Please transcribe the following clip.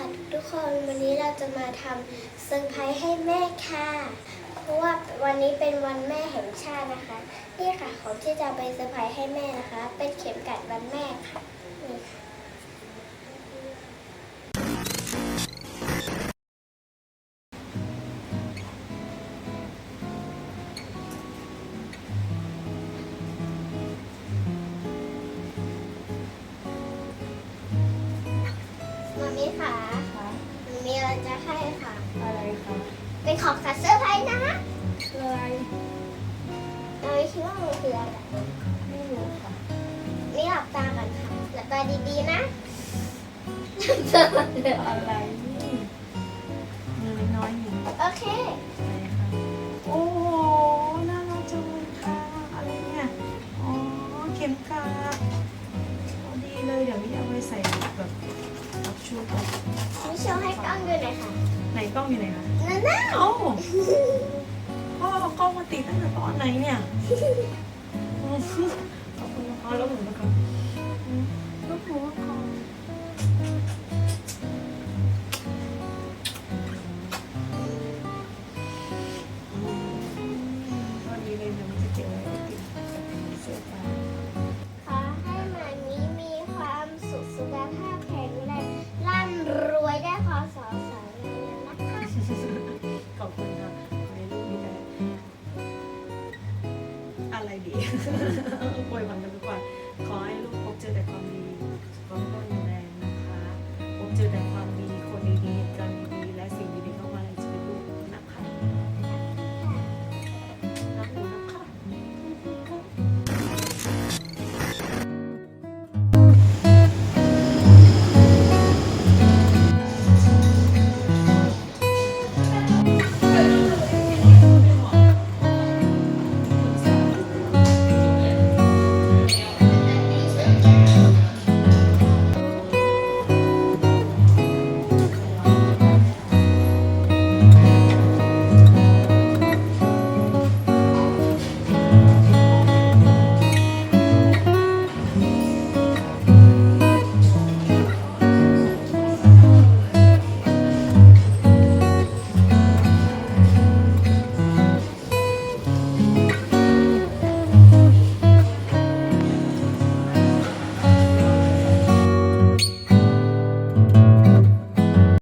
ค่ะทุกคนวันนี้เราจะมาทำเซอร์ไพรส์ให้แม่ค่ะ เพราะว่าวันนี้เป็นวันแม่แห่งชาตินะคะ นี่ค่ะของที่จะไปเซอร์ไพรส์ให้แม่นะคะ เป็นเข็มกัดวันแม่ค่ะนี่ค่ะ ค่ะคะมันมีอะไรจะให้ค่ะ อะไรคะเป็นของขวัญเซอร์ไพรส์นะคืออะไรเราไม่คิดว่ามันคืออะไรไม่รู้ค่ะนี่หลับตากันค่ะหลับตาดีๆนะหลับตาเลยอะไรนี่มือน้อยๆอย่างนี้โอเคอะไรคะโอ้โหน่ารักจังเลยค่ะอะไรเนี่ยอ๋อเข็มกลัดเอาดีเลยเดี๋ยวนี้เอาไปใส่แบบกับ ชุดแบบนี่โชว์ให้กล้องดูหน่อยค่ะไหนกล้องอยู่ไหนคะนั่นน่ะเอ้าพ่อเอากล้องมาติดตั้งแต่ตอนไหนเนี่ยอืมขอบคุณนะคะแล้วหนูนะคะอืมแล้วหนูนะคะก็ดีเลยเดี๋ยวมันจะเก็บไว้ติดเสื้อผ้าขอให้หมามีมีความสุขสุขภาพแข็งแรวยได้พอสอสอเลยนะคะ ขอบคุณค่ะขอให้ลูกมีแอะไรดี อวยหวันกันทุกวันขอให้ลูกพบเจอแต่ความดีความร่ำรวย